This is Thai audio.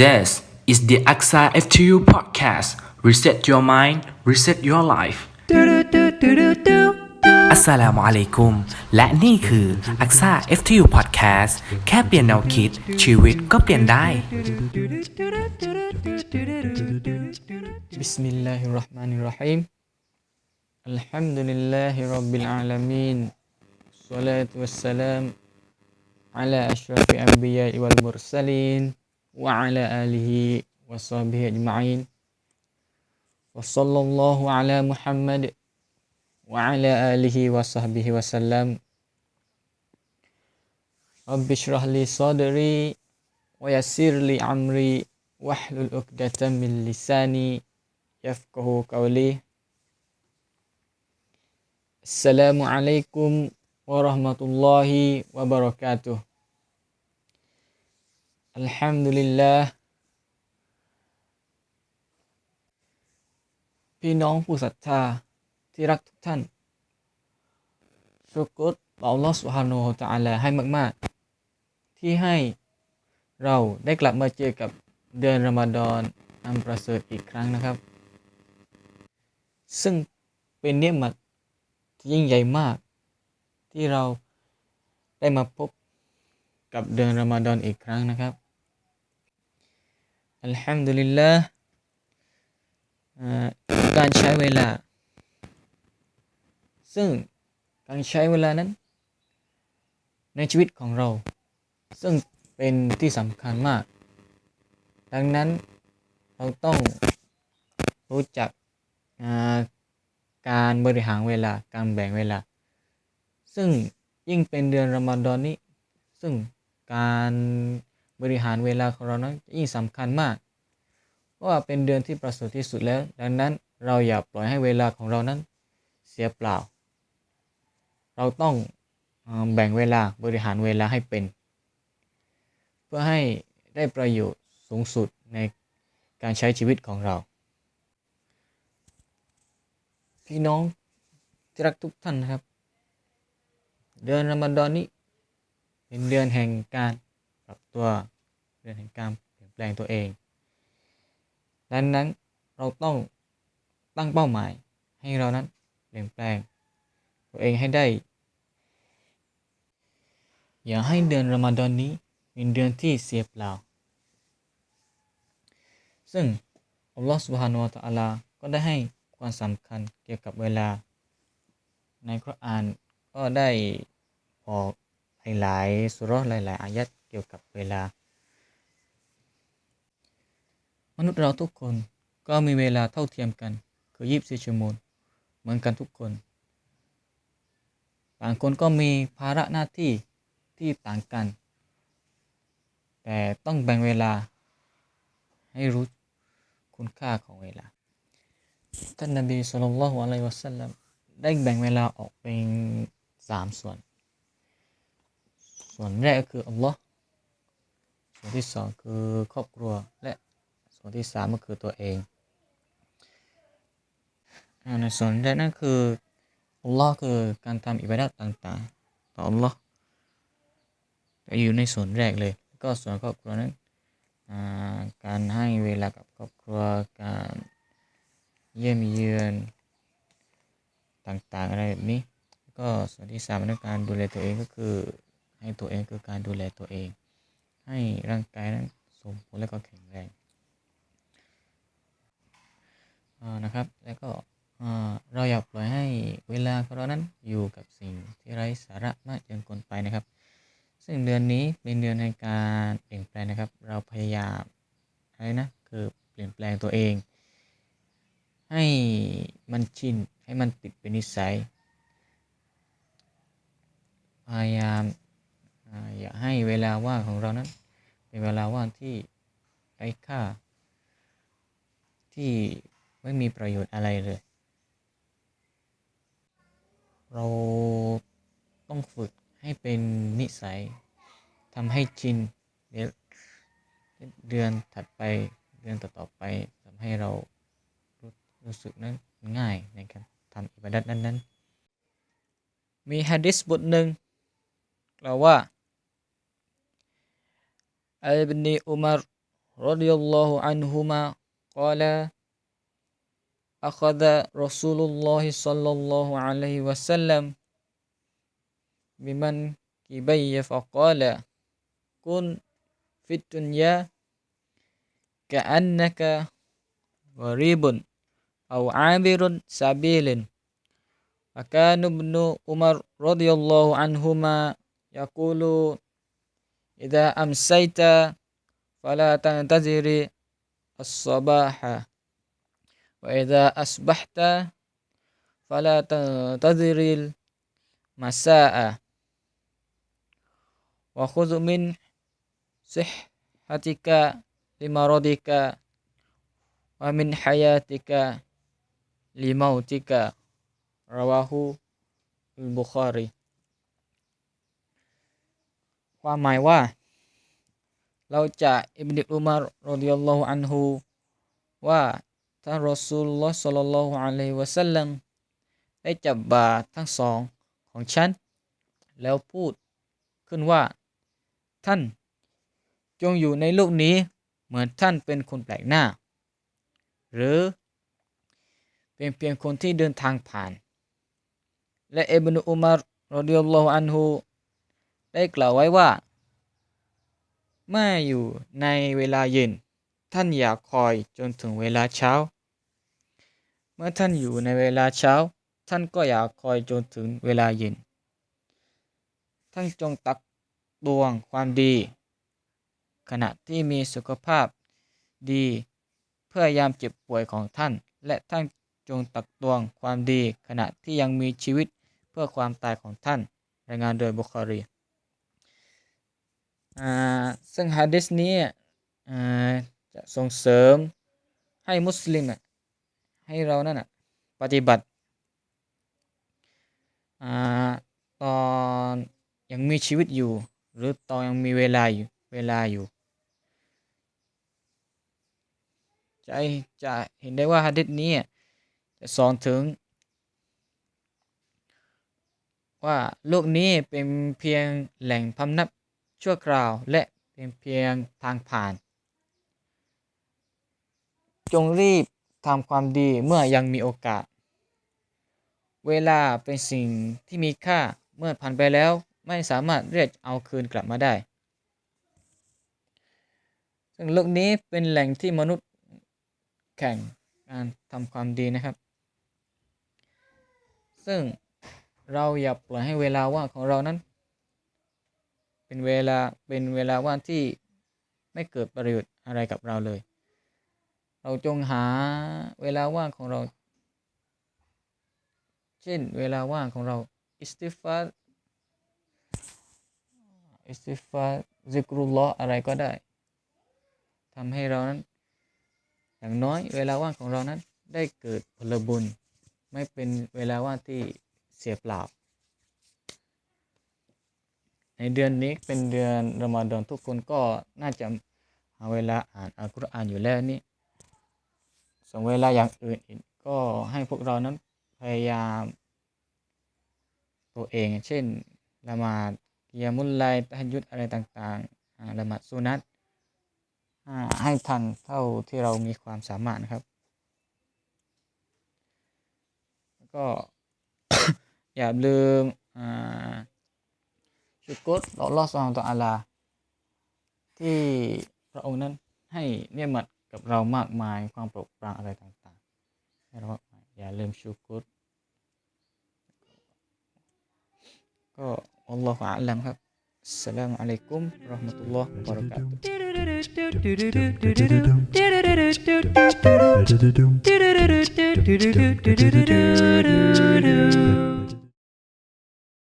This is the AXA FTU podcast. Reset your mind, reset your life. อัสสลามุอะลัยกุม และนี่คือ AXA FTU podcast แค่เปลี่ยนแนวคิด ชีวิตก็เปลี่ยนได้ بسم الله الرحمن الرحيم الحمد لله رب العالمين والصلاة والسلام على أشرف الأنبياء والمرسلين وعلى آله وصحبه أجمعين. وصلى الله على محمد وعلى آله وصحبه وسلم. رب اشرح لي صدري ويسر لي أمري واحلل عقدة من لساني يفقه قولي. السلام عليكم ورحمة الله وبركاته. الحمد لله พี่น้องผู้ศรัทธาที่รักทุกท่านชุกรต่ออัลลอฮฺสุฮานาอัลตะอาลาให้มาก ๆ ที่ให้เราได้กลับมาเจอกับเดือนรอมฎอนอันประเสริฐอีกครั้งนะครับ ซึ่งเป็นเนียมัดที่ยิ่งใหญ่มาก ที่เราได้มาพบกับเดือนรอมฎอนอีกครั้งนะครับ อัลฮัมดุลิลลาห์การใช้เวลา ซึ่งการใช้เวลานั้น ในชีวิตของเรา ซึ่งเป็นที่สำคัญมาก ดังนั้นเราต้องรู้จักการบริหารเวลาการแบ่งเวลา ซึ่งยิ่งเป็นเดือนรอมฎอนนี้ ซึ่งการ บริหารเวลาของเรานั้นยิ่งสำคัญมาก เพราะว่าเป็นเดือนที่ประเสริฐที่สุดแล้ว ดังนั้นเราอย่าปล่อยให้เวลาของเรานั้นเสียเปล่า เราต้องแบ่งเวลาบริหารเวลาให้เป็น เพื่อให้ได้ประโยชน์สูงสุดในการใช้ชีวิตของเรา พี่น้องที่รักทุกท่านนะครับ เดือนรอมฎอนนี้เป็นเดือนแห่งการ ตัวเดือนแห่งการเปลี่ยนแปลงตัวเอง ดังนั้นเราต้องตั้งเป้าหมายให้เรานั้นเปลี่ยนแปลง ตัวเองให้ได้ อย่าให้เดือนรอมฎอนนี้เป็นเดือนที่เสียเปล่า ซึ่งอัลลอฮฺสุบฮานาอัตะอาลาก็ได้ให้ความสำคัญเกี่ยวกับเวลา ในคุรอานก็ได้บอกหลายๆสุรหลาย ๆ อายัด กี่ยวกับเวลา มนุษย์เราทุกคนก็มีเวลาเท่าเทียมกัน คือ 24 ชั่วโมง เหมือนกันทุกคน ต่างคนก็มีภาระหน้าที่ที่ต่างกัน แต่ต้องแบ่งเวลาให้รู้คุณค่าของเวลา ท่านนบีสุลต่านละฮ์อะลัยวะสัลลัมได้แบ่งเวลาออกเป็นสามส่วน ส่วนแรกก็คืออัลลอฮ์ ส่วนที่สองคือครอบครัวและส่วนที่สามก็คือตัวเองในส่วนแรกนั่นคืออัลลอฮ์คือการทำอิบาดะต่างๆ ต่ออัลลอฮ์อยู่ในส่วนแรกเลย ก็ส่วนครอบครัวนั้นการให้เวลากับครอบครัวการเยี่ยมเยือนต่างๆอะไรแบบนี้ ก็ส่วนที่สามในการดูแลตัวเองก็คือให้ตัวเองคือการดูแลตัวเอง ให้ร่างกายนั้นสมบูรณ์และก็แข็งแรงนะครับ แล้วก็เราอย่าปล่อยให้เวลาของเรานั้นอยู่กับสิ่งที่ไร้สาระมากจนเกินไปนะครับ ซึ่งเดือนนี้เป็นเดือนในการเปลี่ยนแปลงนะครับ เราพยายามอะไรนะคือเปลี่ยนแปลงตัวเอง ให้มันชินให้มันติดเป็นนิสัยพยายาม อ่าอย่าให้เวลาว่างของเรานั้น เป็นเวลาว่างที่ไร้ค่า ที่ไม่มีประโยชน์อะไรเลย เราต้องฝึกให้เป็นนิสัยทำให้ชินเดี๋ยวเดือนถัดไปเดือนต่อๆไปทำให้เรารู้รู้สึกนั้นง่ายในการทำอิบาดัตนั้นๆ มีฮะดิษบทหนึ่งกล่าวว่า ابن عمر رضي الله عنهما قال أخذ رسول الله صلى الله عليه وسلم بمن كبي فقال كن في الدنيا كأنك غريب أو عابر سبيل. فكان ابن عمر رضي الله عنهما يقول إذا أمسيت فلا تنتظر الصباح. وإذا أصبحت فلا تنتظر المساء. وخذ من صحتك لمرضك ومن حياتك لموتك. رواه البخاري. ความหมายว่า เราจะอิบนิอุมารดิยัลลอฮุอันฮูว่าท่านรอซูลลอสลลอฮุอะลัยฮิวะสัลลัมได้จับบาทั้งสองของฉัน แล้วพูดขึ้นว่า ท่านจงอยู่ในโลกนี้เหมือนท่านเป็นคนแปลกหน้า หรือ เป็นเพียงคนที่เดินทางผ่าน และอิบนุอุมารรดิยัลลอฮุอันฮู ได้กล่าวไว้ว่า เมื่ออยู่ในเวลาเย็น ท่านอย่าคอยจนถึงเวลาเช้า เมื่อท่านอยู่ในเวลาเช้า ท่านก็อย่าคอยจนถึงเวลาเย็น ท่านจงตักตวงความดี ขณะที่มีสุขภาพดี เพื่อยามเจ็บป่วยของท่าน และท่านจงตักตวงความดี ขณะที่ยังมีชีวิตเพื่อความตายของท่าน รายงานโดยบุคคลี ซึ่งฮะดิษนี้จะส่งเสริมให้มุสลิมให้เรานั่นปฏิบัติตอนยังมีชีวิตอยู่ หรือตอนยังมีเวลาอยู่เวลาอยู่จะจะเห็นได้ว่าฮะดิษนี้จะสอนถึง ว่าโลกนี้เป็นเพียงแหล่งพำนัก ชั่วคราวและเป็นเพียงทางผ่าน จงรีบทำความดีเมื่อยังมีโอกาส เวลาเป็นสิ่งที่มีค่าเมื่อผ่านไปแล้วไม่สามารถเรียกเอาคืนกลับมาได้ ซึ่งโลกนี้เป็นแหล่งที่มนุษย์แข่งการทำความดีนะครับ ซึ่งเราอย่าปล่อยให้เวลาว่างของเรานั้น เป็นเวลาเป็นเวลาว่างที่ไม่เกิดประโยชน์อะไรกับเราเลย เราจงหาเวลาว่างของเรา เช่นเวลาว่างของเราอิสติฟาอิสติฟาซิกรุลลออะไรก็ได้ทำให้เรานั้น อย่างน้อยเวลาว่างของเรานั้นได้เกิดผลบุญ ไม่เป็นเวลาว่างที่เสียเปล่า ในเดือนนี้เป็นเดือนรอมฎอนทุกคนก็น่าจะเอาเวลาอ่านอัลกุรอานอยู่แล้วนี่ส่งเวลาอย่างอื่นก็ให้พวกเรานั้นพยายาม ตัวเอง เช่นละหมาดกียามุลไลตะยุทธอะไรต่างๆละหมาดสุนัตให้ทันเท่าที่เรามีความสามารถครับ ก็อย่าลืมอ่า ชุกรต่อลอสซองต่ออาลา ที่พระองค์นั้นให้เนี่ยมัดกับเรามากมายความโปรดปรานอะไรต่างๆให้เราอย่าลืมชุกรก็อัลลอฮฺอัลลัมครับ Assalamualaikum warahmatullahi.